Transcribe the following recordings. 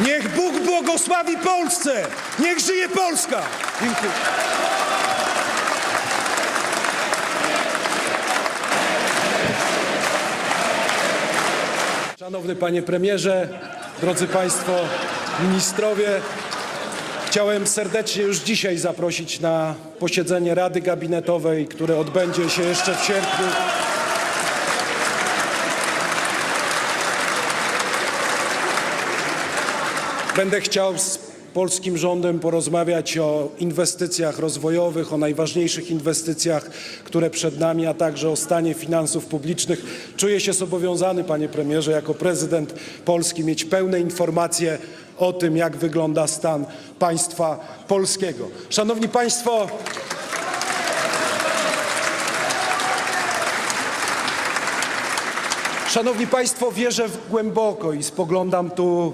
Niech Bóg błogosławi Polsce! Niech żyje Polska! Dziękuję. Szanowny Panie Premierze, drodzy Państwo Ministrowie, chciałem serdecznie już dzisiaj zaprosić na posiedzenie Rady Gabinetowej, które odbędzie się jeszcze w sierpniu. Będę chciał z polskim rządem porozmawiać o inwestycjach rozwojowych, o najważniejszych inwestycjach, które przed nami, a także o stanie finansów publicznych. Czuję się zobowiązany, panie premierze, jako prezydent Polski mieć pełne informacje o tym, jak wygląda stan państwa polskiego. Szanowni Państwo, Szanowni Państwo, wierzę w głęboko i spoglądam tu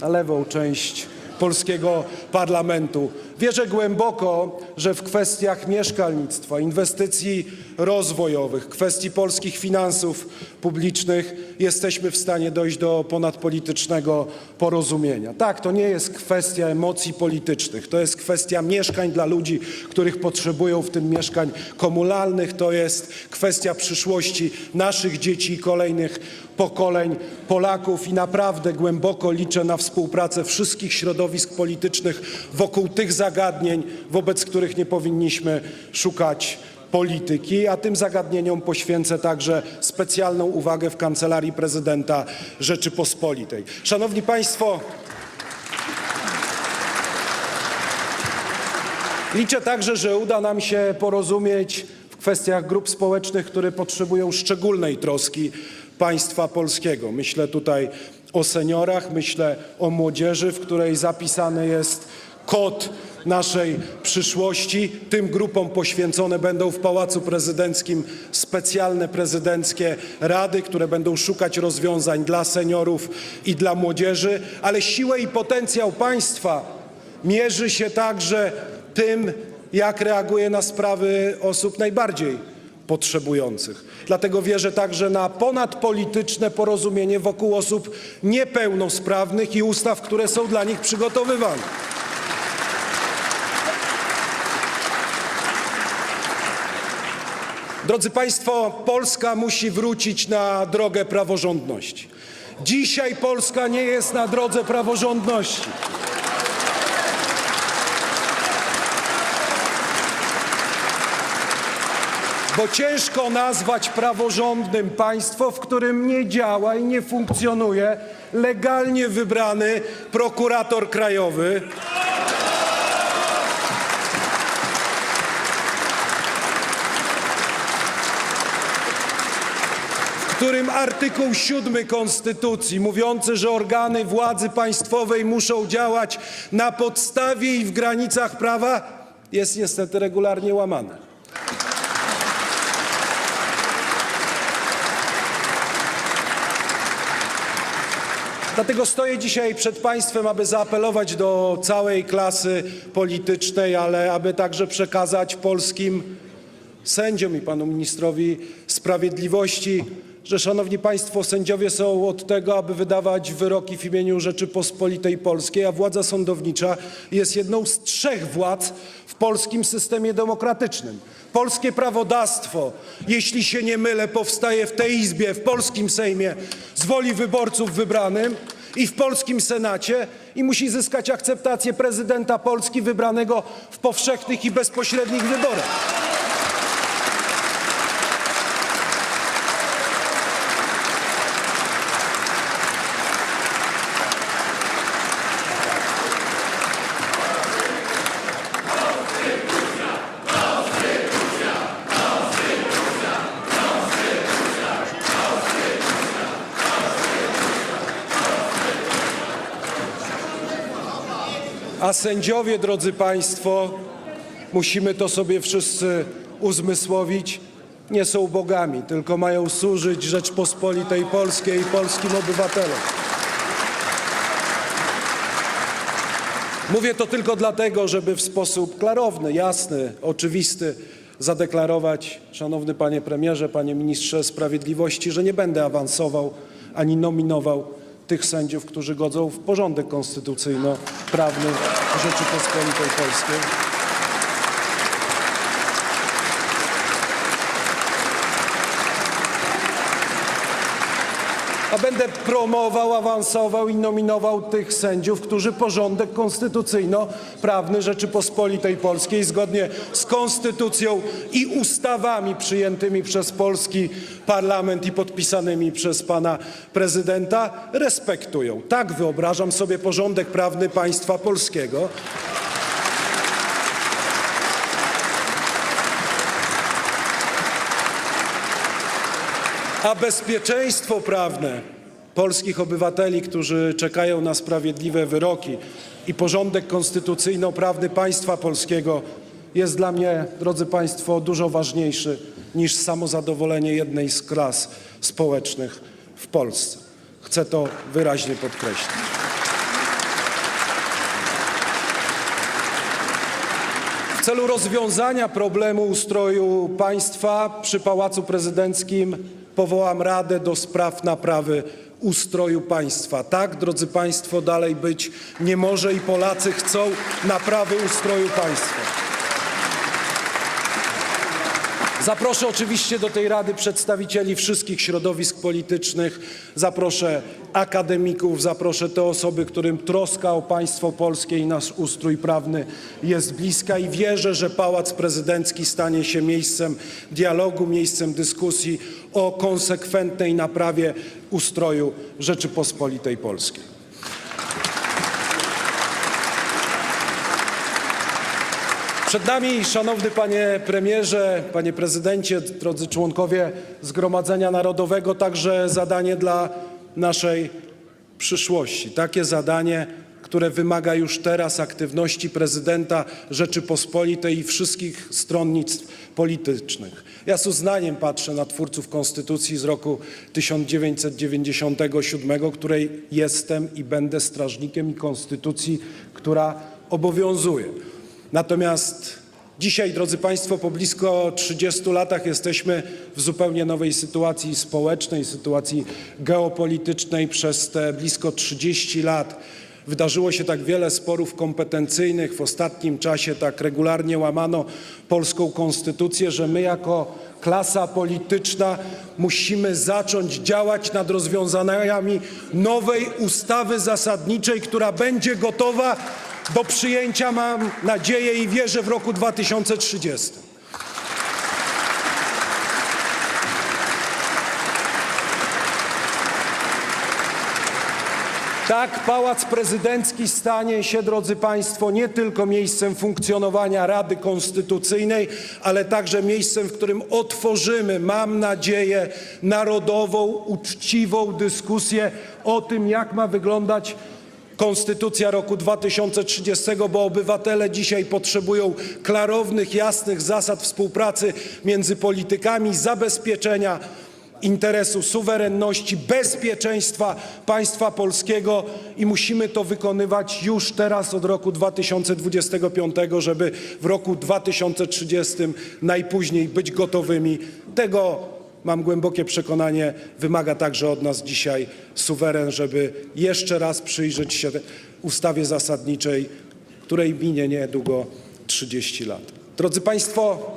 na lewą część polskiego parlamentu. Wierzę głęboko, że w kwestiach mieszkalnictwa, inwestycji rozwojowych, kwestii polskich finansów publicznych jesteśmy w stanie dojść do ponadpolitycznego porozumienia. Tak, to nie jest kwestia emocji politycznych, to jest kwestia mieszkań dla ludzi, których potrzebują, w tym mieszkań komunalnych, to jest kwestia przyszłości naszych dzieci i kolejnych pokoleń Polaków i naprawdę głęboko liczę na współpracę wszystkich środowisk politycznych wokół tych zagadnień, wobec których nie powinniśmy szukać polityki, a tym zagadnieniom poświęcę także specjalną uwagę w Kancelarii Prezydenta Rzeczypospolitej. Szanowni Państwo, liczę także, że uda nam się porozumieć w kwestiach grup społecznych, które potrzebują szczególnej troski państwa polskiego. Myślę tutaj o seniorach, myślę o młodzieży, w której zapisany jest kod naszej przyszłości. Tym grupom poświęcone będą w Pałacu Prezydenckim specjalne prezydenckie rady, które będą szukać rozwiązań dla seniorów i dla młodzieży, ale siłę i potencjał państwa mierzy się także tym, jak reaguje na sprawy osób najbardziej potrzebujących. Dlatego wierzę także na ponadpolityczne porozumienie wokół osób niepełnosprawnych i ustaw, które są dla nich przygotowywane. Drodzy Państwo, Polska musi wrócić na drogę praworządności. Dzisiaj Polska nie jest na drodze praworządności. Bo ciężko nazwać praworządnym państwo, w którym nie działa i nie funkcjonuje legalnie wybrany prokurator krajowy. w którym artykuł 7 Konstytucji mówiący, że organy władzy państwowej muszą działać na podstawie i w granicach prawa jest niestety regularnie łamany. Dlatego stoję dzisiaj przed Państwem, aby zaapelować do całej klasy politycznej, ale aby także przekazać polskim sędziom i panu ministrowi sprawiedliwości, że szanowni państwo, sędziowie są od tego, aby wydawać wyroki w imieniu Rzeczypospolitej Polskiej, a władza sądownicza jest jedną z trzech władz w polskim systemie demokratycznym. Polskie prawodawstwo, jeśli się nie mylę, powstaje w tej Izbie, w polskim Sejmie z woli wyborców wybranym i w polskim Senacie i musi zyskać akceptację prezydenta Polski wybranego w powszechnych i bezpośrednich wyborach. A sędziowie, drodzy Państwo, musimy to sobie wszyscy uzmysłowić, nie są bogami, tylko mają służyć Rzeczpospolitej Polskiej i polskim obywatelom. Mówię to tylko dlatego, żeby w sposób klarowny, jasny, oczywisty zadeklarować, szanowny panie premierze, panie ministrze sprawiedliwości, że nie będę awansował ani nominował tych sędziów, którzy godzą w porządek konstytucyjno-prawny Rzeczypospolitej Polskiej. A będę promował, awansował i nominował tych sędziów, którzy porządek konstytucyjno-prawny Rzeczypospolitej Polskiej zgodnie z konstytucją i ustawami przyjętymi przez polski parlament i podpisanymi przez pana prezydenta respektują. Tak wyobrażam sobie porządek prawny państwa polskiego. A bezpieczeństwo prawne polskich obywateli, którzy czekają na sprawiedliwe wyroki i porządek konstytucyjno-prawny państwa polskiego jest dla mnie, drodzy Państwo, dużo ważniejszy niż samozadowolenie jednej z klas społecznych w Polsce. Chcę to wyraźnie podkreślić. W celu rozwiązania problemu ustroju państwa przy Pałacu Prezydenckim powołam Radę do spraw naprawy ustroju państwa. Tak, drodzy Państwo, dalej być nie może i Polacy chcą naprawy ustroju państwa. Zaproszę oczywiście do tej Rady przedstawicieli wszystkich środowisk politycznych, zaproszę akademików, zaproszę te osoby, którym troska o państwo polskie i nasz ustrój prawny jest bliska i wierzę, że Pałac Prezydencki stanie się miejscem dialogu, miejscem dyskusji o konsekwentnej naprawie ustroju Rzeczypospolitej Polskiej. Przed nami, szanowny panie premierze, panie prezydencie, drodzy członkowie Zgromadzenia Narodowego, także zadanie dla naszej przyszłości. Takie zadanie, które wymaga już teraz aktywności prezydenta Rzeczypospolitej i wszystkich stronnictw politycznych. Ja z uznaniem patrzę na twórców konstytucji z roku 1997, której jestem i będę strażnikiem i konstytucji, która obowiązuje. Natomiast dzisiaj, drodzy Państwo, po blisko 30 latach jesteśmy w zupełnie nowej sytuacji społecznej, sytuacji geopolitycznej. Przez te blisko 30 lat wydarzyło się tak wiele sporów kompetencyjnych. W ostatnim czasie tak regularnie łamano polską konstytucję, że my jako klasa polityczna musimy zacząć działać nad rozwiązaniami nowej ustawy zasadniczej, która będzie gotowa do przyjęcia, mam nadzieję i wierzę, w roku 2030. Tak, Pałac Prezydencki stanie się, drodzy Państwo, nie tylko miejscem funkcjonowania Rady Konstytucyjnej, ale także miejscem, w którym otworzymy, mam nadzieję, narodową, uczciwą dyskusję o tym, jak ma wyglądać Konstytucja roku 2030, bo obywatele dzisiaj potrzebują klarownych, jasnych zasad współpracy między politykami, zabezpieczenia interesu suwerenności, bezpieczeństwa państwa polskiego i musimy to wykonywać już teraz od roku 2025, żeby w roku 2030 najpóźniej być gotowymi. Tego mam głębokie przekonanie, wymaga także od nas dzisiaj suweren, żeby jeszcze raz przyjrzeć się ustawie zasadniczej, której minie niedługo 30 lat. Drodzy Państwo,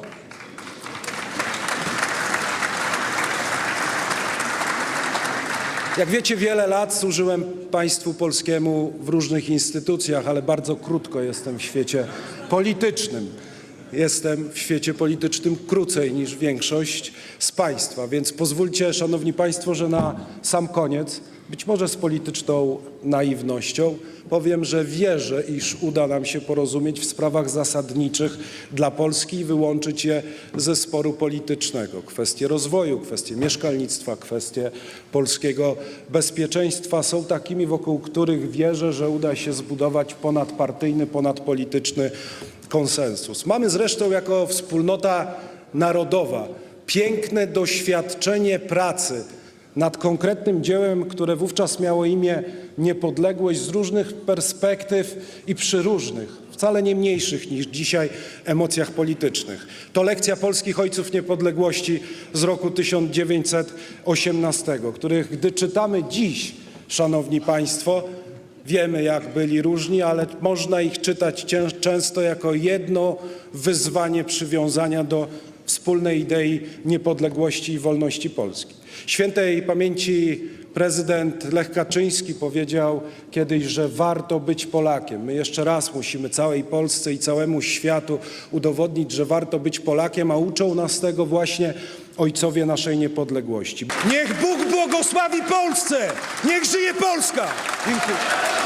Jak wiecie, wiele lat służyłem państwu polskiemu w różnych instytucjach, ale bardzo krótko jestem w świecie politycznym. Jestem w świecie politycznym krócej niż większość z Państwa, więc pozwólcie, Szanowni Państwo, że na sam koniec, być może z polityczną naiwnością, powiem, że wierzę, iż uda nam się porozumieć w sprawach zasadniczych dla Polski i wyłączyć je ze sporu politycznego. Kwestie rozwoju, kwestie mieszkalnictwa, kwestie polskiego bezpieczeństwa są takimi, wokół których wierzę, że uda się zbudować ponadpartyjny, ponadpolityczny konsensus. Mamy zresztą jako wspólnota narodowa piękne doświadczenie pracy nad konkretnym dziełem, które wówczas miało imię Niepodległość z różnych perspektyw i przy różnych, wcale nie mniejszych niż dzisiaj emocjach politycznych. To lekcja polskich ojców niepodległości z roku 1918, których gdy czytamy dziś, szanowni państwo. Wiemy, jak byli różni, ale można ich czytać często jako jedno wyzwanie przywiązania do wspólnej idei niepodległości i wolności Polski. Świętej pamięci prezydent Lech Kaczyński powiedział kiedyś, że warto być Polakiem. My jeszcze raz musimy całej Polsce i całemu światu udowodnić, że warto być Polakiem, a uczą nas tego właśnie ojcowie naszej niepodległości. Niech Bóg błogosławi Polsce! Niech żyje Polska! Dziękuję.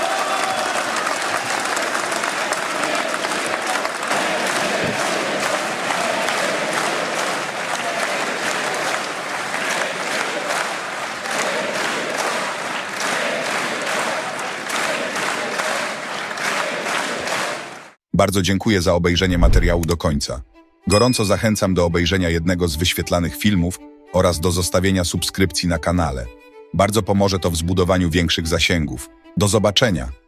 Bardzo dziękuję za obejrzenie materiału do końca. Gorąco zachęcam do obejrzenia jednego z wyświetlanych filmów oraz do zostawienia subskrypcji na kanale. Bardzo pomoże to w zbudowaniu większych zasięgów. Do zobaczenia!